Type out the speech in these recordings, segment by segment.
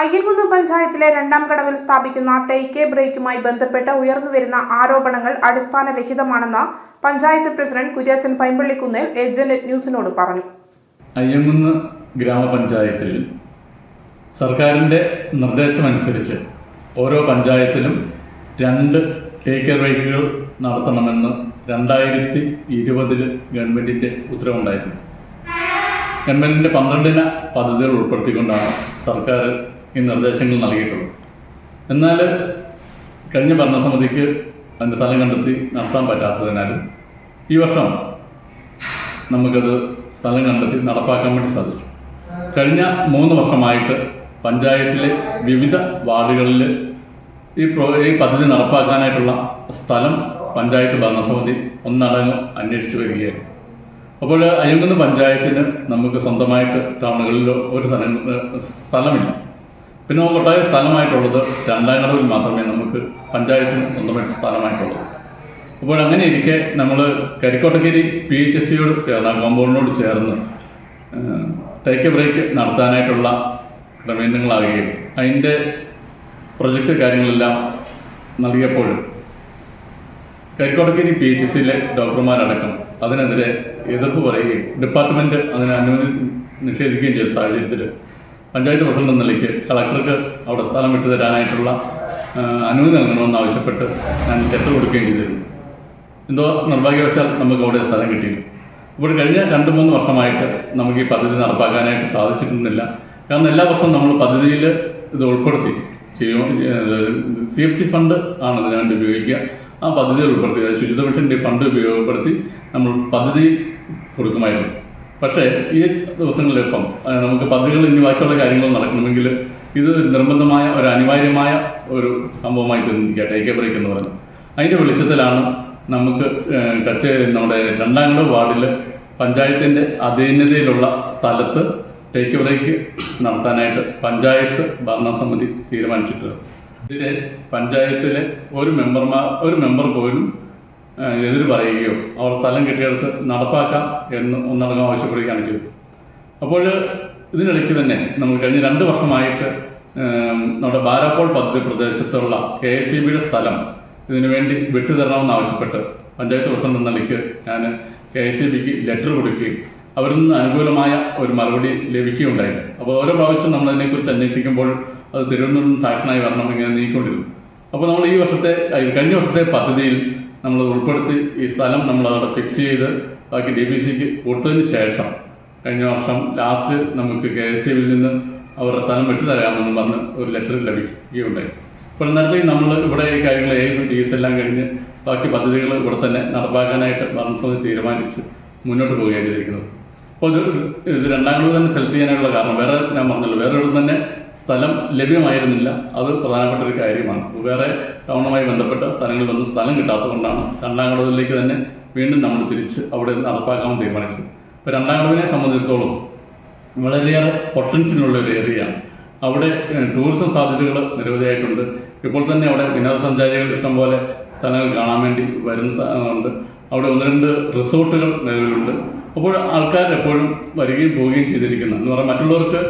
അയ്യൻകുന്ന് പഞ്ചായത്തിലെ രണ്ടാം കടവിൽ സ്ഥാപിക്കുന്ന ടേക്ക് ബ്രേക്കുമായി ബന്ധപ്പെട്ട് ഉയർന്നുവരുന്ന ആരോപണങ്ങൾ അടിസ്ഥാനരഹിതമാണെന്ന് പഞ്ചായത്ത് പ്രസിഡന്റ് കുര്യാച്ചൻ പൈമ്പള്ളിക്കുന്നിൽ ഏജന്റ് ന്യൂസിനോട് പറഞ്ഞു. അയ്യൻകുന്ന് ഗ്രാമപഞ്ചായത്തിൽ സർക്കാരിന്റെ നിർദ്ദേശമനുസരിച്ച് ഓരോ പഞ്ചായത്തിലും രണ്ട് ടേക്ക് ബ്രേക്കുകൾ നടത്തണമെന്ന് രണ്ടായിരത്തി ഇരുപതിൽ ഗവൺമെന്റിന്റെ ഉത്തരവുണ്ടായിരുന്നു. ഗവൺമെന്റിന്റെ പന്ത്രണ്ടിന പദ്ധതികൾ ഉൾപ്പെടുത്തിക്കൊണ്ടാണ് സർക്കാർ ഈ നിർദ്ദേശങ്ങൾ നൽകിയിട്ടുള്ളത് എന്നാൽ കഴിഞ്ഞ ഭരണസമിതിക്ക് അതിന്റെ സ്ഥലം കണ്ടെത്തി നടത്താൻ പറ്റാത്തതിനാൽ ഈ വർഷം നമുക്കത് സ്ഥലം കണ്ടെത്തി നടപ്പാക്കാൻ വേണ്ടി സാധിച്ചു. കഴിഞ്ഞ മൂന്ന് വർഷമായിട്ട് പഞ്ചായത്തിലെ വിവിധ വാർഡുകളിൽ ഈ പ്രോ ഈ പദ്ധതി നടപ്പാക്കാനായിട്ടുള്ള സ്ഥലം പഞ്ചായത്ത് ഭരണസമിതി ഒന്നടങ്ങ് അന്വേഷിച്ചു വരികയാണ്. അപ്പോൾ അയ്യങ്കുന്ന് പഞ്ചായത്തിന് നമുക്ക് സ്വന്തമായിട്ട് ടൗണുകളിലോ ഒരു സ്ഥലം സ്ഥലമില്ല. പിന്നെ നമുക്ക് ഒട്ടായ സ്ഥലമായിട്ടുള്ളത് രണ്ടാം കടവിൽ മാത്രമേ നമുക്ക് പഞ്ചായത്തിന് സ്വന്തമായിട്ട് സ്ഥലമായിട്ടുള്ളൂ അപ്പോൾ അങ്ങനെ ഇരിക്കെ നമ്മൾ കരിക്കോട്ടഗിരി പി എച്ച് എസ് സിയോട് ചേർന്ന കോമ്പൗണ്ടിനോട് ചേർന്ന് ടേക്ക് ബ്രേക്ക് നടത്താനായിട്ടുള്ള ക്രമീകരണങ്ങളാകുകയും അതിന്റെ പ്രൊജക്റ്റ് കാര്യങ്ങളെല്ലാം നൽകിയപ്പോൾ കരിക്കോട്ടഗിരി പി എച്ച് സിയിലെ ഡോക്ടർമാരടക്കം അതിനെതിരെ എതിർപ്പ് പറയുകയും ഡിപ്പാർട്ട്മെന്റ് അതിന് അനുമതി നിഷേധിക്കുകയും ചെയ്ത സാഹചര്യത്തിൽ പഞ്ചായത്ത് പ്രസിഡന്റ് എന്ന നിലയ്ക്ക് കളക്ടർക്ക് അവിടെ സ്ഥലം വിട്ടു തരാനായിട്ടുള്ള അനുമതി നൽകണമെന്ന് ആവശ്യപ്പെട്ട് ഞാൻ ലെറ്റർ കൊടുക്കുകയും ചെയ്തിരുന്നു. എന്തോ നിർഭാഗ്യവശാൽ നമുക്ക് അവിടെ സ്ഥലം കിട്ടിയില്ല. ഇവിടെ കഴിഞ്ഞ രണ്ട് മൂന്ന് വർഷമായിട്ട് നമുക്ക് ഈ പദ്ധതി നടപ്പാക്കാനായിട്ട് സാധിച്ചിട്ടുന്നില്ല. കാരണം എല്ലാ വർഷവും നമ്മൾ പദ്ധതിയിൽ ഇത് ഉൾപ്പെടുത്തി. ചെയ്യും സി എഫ് സി ഫണ്ട് ആണ് അതിനുവേണ്ടി ഉപയോഗിക്കുക. ആ പദ്ധതി ഉൾപ്പെടുത്തി ശുചിത്വ മിഷന്റെ ഫണ്ട് ഉപയോഗപ്പെടുത്തി നമ്മൾ പദ്ധതി കൊടുക്കുമായിരുന്നു. പക്ഷേ ഈ ദിവസങ്ങളിലിപ്പം ഇപ്പം നമുക്ക് പദ്ധതികൾ ഇനി ബാക്കിയുള്ള കാര്യങ്ങൾ നടക്കണമെങ്കിൽ ഇത് നിർബന്ധമായ ഒരു അനിവാര്യമായ ഒരു സംഭവമായി തോന്നിയിരിക്കുക ടേക്ക് ബ്രേക്ക് എന്ന് പറയുന്നത്. അതിന്റെ വെളിച്ചത്തിലാണ് നമുക്ക് കച്ച നമ്മുടെ രണ്ടാംകട വാർഡിൽ പഞ്ചായത്തിന്റെ അധീനതയിലുള്ള സ്ഥലത്ത് ടേക്ക് ബ്രേക്ക് നടത്താനായിട്ട് പഞ്ചായത്ത് ഭരണസമിതി തീരുമാനിച്ചിട്ടുള്ളത്. ഇതിൽ പഞ്ചായത്തിലെ ഒരു മെമ്പർമാർ ഒരു മെമ്പർ പോലും എതിര് പറയുകയോ അവർ സ്ഥലം കിട്ടിയെടുത്ത് നടപ്പാക്കാം എന്ന് ഒന്നടങ്കം ആവശ്യപ്പെടുകയാണ് ചെയ്തത്. അപ്പോൾ ഇതിനിടയ്ക്ക് തന്നെ നമ്മൾ കഴിഞ്ഞ രണ്ട് വർഷമായിട്ട് നമ്മുടെ ബാരാപ്പോൾ പദ്ധതി പ്രദേശത്തുള്ള കെ എസ് സി ബിയുടെ സ്ഥലം ഇതിനുവേണ്ടി വിട്ടുതരണമെന്ന് ആവശ്യപ്പെട്ട് പഞ്ചായത്ത് പ്രസിഡന്റ് എന്ന നിലയ്ക്ക് ഞാൻ കെ എസ് സി ബിക്ക് ലെറ്റർ കൊടുക്കുകയും അവരിൽ നിന്ന് അനുകൂലമായ ഒരു മറുപടി ലഭിക്കുകയുണ്ടായി. അപ്പോൾ ഓരോ പ്രാവശ്യം നമ്മൾ അതിനെക്കുറിച്ച് അന്വേഷിക്കുമ്പോൾ അത് തിരുവനന്തപുരം സാക്ഷനായി വരണം ഇങ്ങനെ നീക്കൊണ്ടിരുന്നു. അപ്പോൾ നമ്മൾ ഈ വർഷത്തെ കഴിഞ്ഞ വർഷത്തെ പദ്ധതിയിൽ നമ്മൾ ഉൾപ്പെടുത്തി ഈ സ്ഥലം നമ്മൾ അവിടെ ഫിക്സ് ചെയ്ത് ബാക്കി ഡി ബി സിക്ക് കൊടുത്തതിന് ശേഷം കഴിഞ്ഞ വർഷം ലാസ്റ്റ് നമുക്ക് കെ എസ് സിയിൽ നിന്ന് അവരുടെ സ്ഥലം വിട്ടു തരാമെന്ന് പറഞ്ഞ് ഒരു ലെറ്റർ ലഭിക്കുകയുണ്ടായി. അപ്പോൾ നേരത്തെ നമ്മൾ ഇവിടെ ഈ കാര്യങ്ങൾ എസ് എസ് എല്ലാം കഴിഞ്ഞ് ബാക്കി പദ്ധതികൾ ഇവിടെ തന്നെ നടപ്പാക്കാനായിട്ട് ഭരണസമിതി തീരുമാനിച്ച് മുന്നോട്ട് പോവുകയാണ് ചെയ്തിരിക്കുന്നത്. അപ്പോൾ ഇത് രണ്ടാം തന്നെ സെലക്ട് ചെയ്യാനായിട്ടുള്ള കാരണം. വേറെ ഞാൻ പറഞ്ഞല്ലോ വേറെ ഇവിടെ തന്നെ സ്ഥലം ലഭ്യമായിരുന്നില്ല. അത് പ്രധാനപ്പെട്ട ഒരു കാര്യമാണ്. വേറെ ടൗണുമായി ബന്ധപ്പെട്ട സ്ഥലങ്ങളിലൊന്നും സ്ഥലം കിട്ടാത്തതുകൊണ്ടാണ് രണ്ടാം ഘടകത്തിലേക്ക് തന്നെ വീണ്ടും നമ്മൾ തിരിച്ച് അവിടെ നടപ്പാക്കാൻ തീരുമാനിച്ചത്. ഇപ്പോൾ രണ്ടാം ഘടകത്തിനെ സംബന്ധിച്ചിടത്തോളം വളരെയേറെ പൊട്ടൻഷ്യലുള്ള ഒരു ഏരിയ അവിടെ ടൂറിസം സാധ്യതകൾ നിരവധിയായിട്ടുണ്ട്. ഇപ്പോൾ തന്നെ അവിടെ വിനോദസഞ്ചാരികൾ ഇഷ്ടംപോലെ സ്ഥലങ്ങൾ കാണാൻ വേണ്ടി വരുന്ന സ്ഥലങ്ങളുണ്ട്. അവിടെ ഒന്ന് രണ്ട് റിസോർട്ടുകൾ നിലവിലുണ്ട്. അപ്പോൾ ആൾക്കാർ എപ്പോഴും വരികയും പോവുകയും ചെയ്തിരിക്കുന്നു. എന്ന് പറഞ്ഞാൽ മറ്റുള്ളവർക്ക്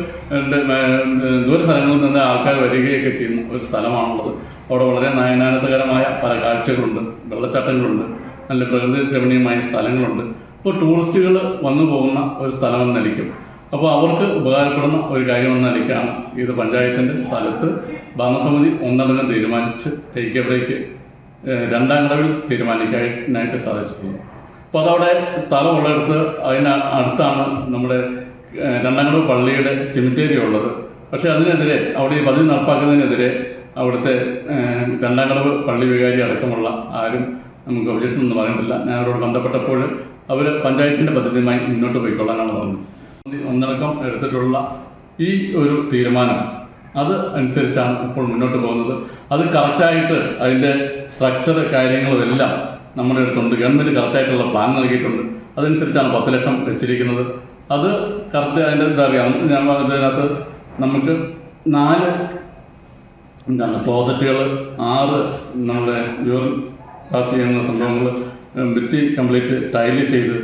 ദൂര സ്ഥലങ്ങളിൽ നിന്ന് ആൾക്കാർ വരികയൊക്കെ ചെയ്യുന്ന ഒരു സ്ഥലമാണുള്ളത്. അവിടെ വളരെ നയനാനന്ദകരമായ പല കാഴ്ചകളുണ്ട്. വെള്ളച്ചാട്ടങ്ങളുണ്ട്. നല്ല പ്രകൃതി രമണീയമായ സ്ഥലങ്ങളുണ്ട്. അപ്പോൾ ടൂറിസ്റ്റുകൾ വന്നു പോകുന്ന ഒരു സ്ഥലമെന്ന നിലയ്ക്കും അപ്പോൾ അവർക്ക് ഉപകാരപ്പെടുന്ന ഒരു കാര്യമെന്ന നിലയ്ക്കാണ് ഇത് പഞ്ചായത്തിന്റെ സ്ഥലത്ത് ഭരണസമിതി ഒന്നടങ്കം തീരുമാനിച്ച് ടേക്ക് എ ബ്രേക്ക് രണ്ടാം കടവിൽ തീരുമാനിക്കാനായിട്ട് സാധിച്ചിട്ടുള്ളത് അപ്പോൾ അതവിടെ സ്ഥലമുള്ളിടത്ത് അതിന് അടുത്താണ് നമ്മുടെ ഏഹ്, രണ്ടാം കടവ് പള്ളിയുടെ സിമിറ്റേരി ഉള്ളത്. പക്ഷേ അതിനെതിരെ അവിടെ ഈ പദ്ധതി നടപ്പാക്കുന്നതിനെതിരെ അവിടുത്തെ ഏഹ്, രണ്ടാം കടവ് പള്ളി വികാരി അടക്കമുള്ള ആരും നമുക്ക് ഒബ്ജക്ഷൻ ഒന്നും പറഞ്ഞിട്ടില്ല ഞാൻ അവരോട് ബന്ധപ്പെട്ടപ്പോൾ അവർ പഞ്ചായത്തിന്റെ പദ്ധതിയുമായി മുന്നോട്ട് പോയിക്കൊള്ളാനാണ് പറഞ്ഞത്. ഒന്നടക്കം എടുത്തിട്ടുള്ള ഈ ഒരു തീരുമാനം അത് അനുസരിച്ചാണ് ഇപ്പോൾ മുന്നോട്ട് പോകുന്നത്. അത് കറക്റ്റായിട്ട് അതിന്റെ സ്ട്രക്ചർ കാര്യങ്ങളും എല്ലാം നമ്മുടെ അടുത്തുണ്ട്. ഗവൺമെന്റ് കറക്റ്റായിട്ടുള്ള പ്ലാൻ നൽകിയിട്ടുണ്ട്. അതനുസരിച്ചാണ് പത്ത് ലക്ഷം വെച്ചിരിക്കുന്നത്. അത് കറക്റ്റ് അതിന്റെ എന്താ പറയുക ഞാൻ പറഞ്ഞതിനകത്ത് നമുക്ക് നാല് എന്താണ് ക്ലോസറ്റുകൾ ആറ് നമ്മുടെ യൂറിൻ പാസ് ചെയ്യുന്ന സംഭവങ്ങൾ ഭിത്തി കംപ്ലീറ്റ് ടൈൽ ചെയ്ത്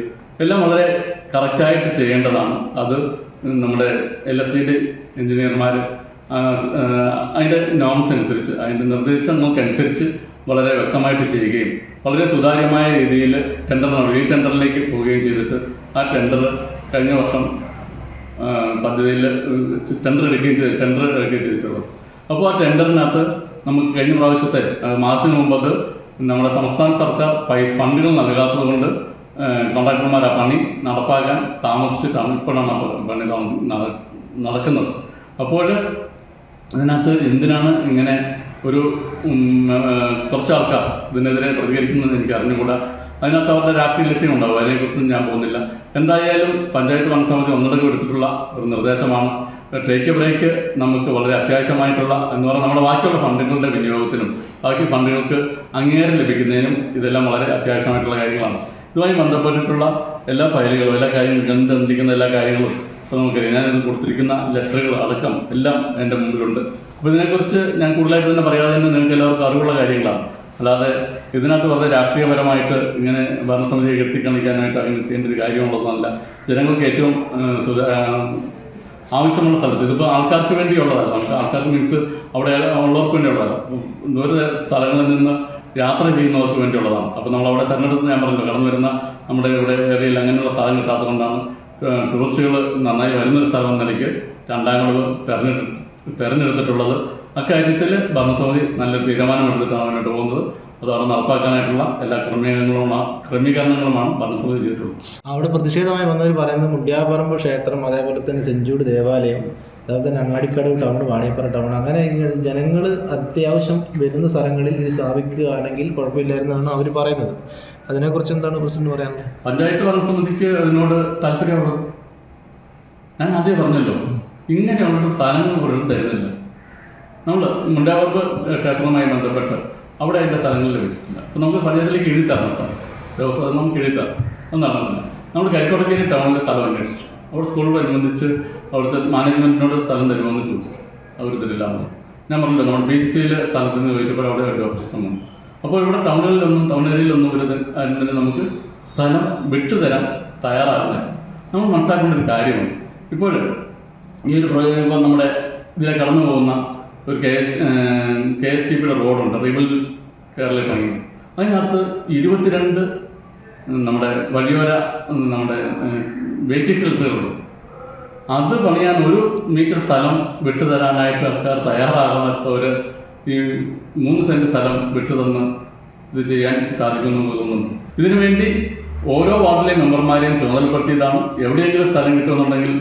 എല്ലാം വളരെ കറക്റ്റായിട്ട് ചെയ്യേണ്ടതാണ്. അത് നമ്മുടെ എൽ എസ് ഡി ഡി എഞ്ചിനീയർമാർ അതിന്റെ നോംസ് അനുസരിച്ച് അതിന്റെ നിർദ്ദേശങ്ങൾക്കനുസരിച്ച് വളരെ വ്യക്തമായിട്ട് ചെയ്യുകയും വളരെ സുതാര്യമായ രീതിയിൽ ടെൻഡർ റീ ടെൻഡറിലേക്ക് പോവുകയും ചെയ്തിട്ട് ആ ടെൻഡർ കഴിഞ്ഞ വർഷം പദ്ധതിയിൽ ടെൻഡർ എടുക്കുകയും ചെയ്ത് ടെൻഡർ എടുക്കുകയും ചെയ്തിട്ടുള്ളത് അപ്പോൾ ആ ടെൻഡറിനകത്ത് നമുക്ക് കഴിഞ്ഞ പ്രാവശ്യത്തെ മാർച്ചിന് മുമ്പ് നമ്മുടെ സംസ്ഥാന സർക്കാർ പൈസ ഫണ്ടുകൾ നൽകാത്തത് കൊണ്ട് കോൺട്രാക്ടർമാർ ആ പണി നടപ്പാക്കാൻ താമസിച്ചിട്ടാണ് ഇപ്പോഴാണ് പണി നട- നട- നടക്കുന്നത്. അപ്പോൾ അതിനകത്ത് എന്തിനാണ് ഇങ്ങനെ ഒരു കുറച്ച് ആൾക്കാർ ഇതിനെതിരെ പ്രതികരിക്കുന്നതെന്ന് എനിക്ക് അറിഞ്ഞുകൂടാ. അതിനകത്ത് അവരുടെ രാഷ്ട്രീയ ലക്ഷ്യം ഉണ്ടാവും അതിനെക്കുറിച്ചും ഞാൻ പോകുന്നില്ല. എന്തായാലും പഞ്ചായത്ത് വനസമിതി ഒന്നടങ്കം എടുത്തിട്ടുള്ള ഒരു നിർദ്ദേശമാണ്. ടേക്ക് ബ്രേക്ക് നമുക്ക് വളരെ അത്യാവശ്യമായിട്ടുള്ള എന്ന് പറഞ്ഞാൽ നമ്മുടെ ബാക്കിയുള്ള ഫണ്ടുകളുടെ വിനിയോഗത്തിനും ബാക്കി ഫണ്ടുകൾക്ക് അംഗീകാരം ലഭിക്കുന്നതിനും ഇതെല്ലാം വളരെ അത്യാവശ്യമായിട്ടുള്ള കാര്യങ്ങളാണ്. ഇതുമായി ബന്ധപ്പെട്ടിട്ടുള്ള എല്ലാ ഫയലുകളും എല്ലാ കാര്യങ്ങളും ഗന്ധന്തിക്കുന്ന എല്ലാ കാര്യങ്ങളും ഇപ്പോൾ നമുക്കറിയാം ഞാനിത് കൊടുത്തിരിക്കുന്ന ലെറ്ററുകൾ അടക്കം എല്ലാം എന്റെ മുമ്പിലുണ്ട്. അപ്പോൾ ഇതിനെക്കുറിച്ച് ഞാൻ കൂടുതലായിട്ട് തന്നെ പറയാതെ തന്നെ നിങ്ങൾക്ക് എല്ലാവർക്കും അറിവുള്ള കാര്യങ്ങളാണ്. അല്ലാതെ ഇതിനകത്ത് വളരെ രാഷ്ട്രീയപരമായിട്ട് ഇങ്ങനെ ഭരണസമിതിയെ എത്തിക്കാണിക്കാനായിട്ട് അങ്ങനെ ചെയ്യേണ്ട ഒരു കാര്യമുള്ളതൊന്നുമല്ല. ജനങ്ങൾക്ക് ഏറ്റവും ആവശ്യമുള്ള സ്ഥലത്ത് ഇതിപ്പോൾ ആൾക്കാർക്ക് വേണ്ടിയുള്ളതാണ് നമുക്ക് ആൾക്കാർക്ക് മീൻസ് അവിടെ ഉള്ളവർക്ക് വേണ്ടിയുള്ളതാണ് ദൂര സ്ഥലങ്ങളിൽ നിന്ന് യാത്ര ചെയ്യുന്നവർക്ക് വേണ്ടിയുള്ളതാണ്. അപ്പോൾ നമ്മൾ അവിടെ ഞാൻ പറഞ്ഞല്ലോ കടന്നു വരുന്ന നമ്മുടെ ഇവിടെ ഏരിയയിൽ അങ്ങനെയുള്ള സ്ഥലം കിട്ടാത്തത് കൊണ്ടാണ് ടൂറിസ്റ്റുകൾ നന്നായി വരുന്നൊരു സ്ഥലം നിലയ്ക്ക് രണ്ടാം കളവ് തെരഞ്ഞെടുത്തിട്ടുള്ളത്. അക്കാര്യത്തിൽ ഭരണസമിതി നല്ലൊരു തീരുമാനമെടുത്തിട്ടാണ് മുന്നോട്ട് പോകുന്നത്. അതവിടെ നടപ്പാക്കാനായിട്ടുള്ള എല്ലാ ക്രമീകരണങ്ങളുമാണ് ക്രമീകരണങ്ങളുമാണ് ഭരണസമിതി ചെയ്തിട്ടുള്ളത്. അവിടെ പ്രതിഷേധമായി വന്നവർ പറയുന്നത് മുണ്ടിയാപറമ്പ് ക്ഷേത്രം അതേപോലെ തന്നെ സെഞ്ചൂട് ദേവാലയം അതുപോലെ തന്നെ അങ്ങാടിക്കടവ് ടൗൺ വാണിയപ്പുറ ടൗൺ അങ്ങനെ ജനങ്ങൾ അത്യാവശ്യം വരുന്ന സ്ഥലങ്ങളിൽ ഇത് സ്ഥാപിക്കുകയാണെങ്കിൽ കുഴപ്പമില്ലായിരുന്നാണ് അവർ പറയുന്നത്. അതിനെക്കുറിച്ച് എന്താണ് പ്രസിഡന്റ് പറയാനുള്ളത്? പഞ്ചായത്ത് ഭരണസമിതിക്ക് അതിനോട് താല്പര്യമുള്ളത് ഞാൻ ആദ്യം പറഞ്ഞല്ലോ ഇങ്ങനെയുള്ള സ്ഥലങ്ങൾ ഒരിടം തരുന്നില്ല നമ്മൾ മുണ്ടാവർപ്പ് ക്ഷേത്രവുമായി ബന്ധപ്പെട്ട് അവിടെ അതിന്റെ സ്ഥലങ്ങൾ ലഭിച്ചിട്ടില്ല. അപ്പോൾ നമുക്ക് പഞ്ചായത്തിലേക്ക് എഴുതി സ്ഥലം. ദേവസ്വം നമുക്ക് എഴുതി തരണം. ഒന്നാണ് നമ്മൾ കരിക്കോടക്കേരി ടൗണിലെ സ്ഥലം അന്വേഷിച്ചു. അവിടെ സ്കൂളോടനുബന്ധിച്ച് അവിടുത്തെ മാനേജ്മെന്റിനോട് സ്ഥലം തരുമോ എന്ന് ചോദിച്ചു. അവർ തരില്ല എന്ന്. ഞാൻ പറഞ്ഞില്ല നമ്മൾ ബി സിയിലെ സ്ഥലത്ത് നിന്ന് ചോദിച്ചപ്പോൾ അവിടെ ഒരു ഓപ്ഷൻ വന്നു. അപ്പോൾ ഇവിടെ ടൗണുകളിലൊന്നും ടൗൺ ഏരിയയിലൊന്നും ഒരു തന്നെ നമുക്ക് സ്ഥലം വിട്ടുതരാൻ തയ്യാറാകുന്നത് നമ്മൾ മനസ്സിലാക്കേണ്ട ഒരു കാര്യമാണ്. ഇപ്പോൾ ഈ ഒരു ഇപ്പോൾ നമ്മുടെ ഇതിലെ കടന്നു പോകുന്ന ഒരു K S K S T പിയുടെ റോഡുണ്ട്. റിബൽ കേരള പണി അതിനകത്ത് ഇരുപത്തിരണ്ട് നമ്മുടെ വഴിയോര നമ്മുടെ വെയിറ്റിംഗ് ഷെൽട്ടറുകളുണ്ട്. അത് പണിയാൻ ഒരു മീറ്റർ സ്ഥലം വിട്ടുതരാനായിട്ട് ആൾക്കാർ തയ്യാറാകാത്തവർ ഈ മൂന്ന് സെന്റ് സ്ഥലം വിട്ടുതന്ന് ഇത് ചെയ്യാൻ സാധിക്കുന്നു തോന്നുന്നു. ഇതിനു വേണ്ടി ഓരോ വാർഡിലെ മെമ്പർമാരെയും ചുമതലപ്പെടുത്തിയതാണ്. എവിടെയെങ്കിലും സ്ഥലം കിട്ടുമെന്നുണ്ടെങ്കിൽ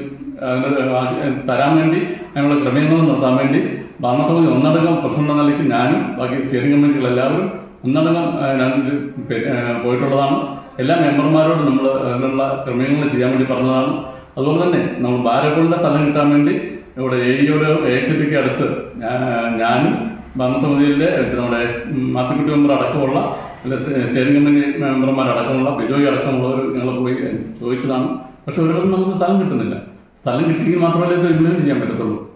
തരാൻ വേണ്ടി അതിനുള്ള ക്രമീകരണം നടത്താൻ വേണ്ടി ഭരണസമിതി ഒന്നടങ്കം പ്രസിഡന്റ് നിലയ്ക്ക് ഞാനും ബാക്കി സ്റ്റിയറിംഗ് കമ്മിറ്റികൾ എല്ലാവരും ഒന്നടങ്കം പോയിട്ടുള്ളതാണ്. എല്ലാ മെമ്പർമാരോടും നമ്മൾ അതിനുള്ള ക്രമീകരണങ്ങൾ ചെയ്യാൻ വേണ്ടി പറഞ്ഞതാണ്. അതുപോലെ തന്നെ നമ്മൾ ബാരപ്പുളിന്റെ സ്ഥലം കിട്ടാൻ വേണ്ടി ഇവിടെ എ ഇയുടെ എ എച്ച് പിക്ക് അടുത്ത് ഞാനും ഭരണസമിതിയിലെ നമ്മുടെ മാത്തിക്കുട്ടി മെമ്പർ അടക്കമുള്ള അല്ലെ സ്റ്റേ- സ്റ്റിയറിംഗ് കമ്മിറ്റി മെമ്പർമാർ അടക്കമുള്ള ബിജോയ് അടക്കമുള്ളവർ ഞങ്ങൾ പോയി ചോദിച്ചതാണ്. പക്ഷെ ഒരിടത്തും നമുക്ക് സ്ഥലം കിട്ടുന്നില്ല. സ്ഥലം കിട്ടിയെങ്കിൽ മാത്രമല്ലേ ഇത് ഇംപ്ലിമെന്റ് ചെയ്യാൻ പറ്റത്തുള്ളൂ.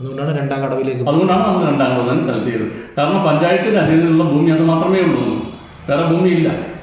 അതുകൊണ്ടാണ് രണ്ടാം കടവിലേക്ക് അതുകൊണ്ടാണ് നമ്മൾ രണ്ടാം കടവ് തന്നെ സെലക്ട് ചെയ്തത്. കാരണം പഞ്ചായത്തിന്റെ അധീനതയിലുള്ള ഭൂമി അത് മാത്രമേ ഉള്ളൂ. വേറെ ഭൂമിയില്ല.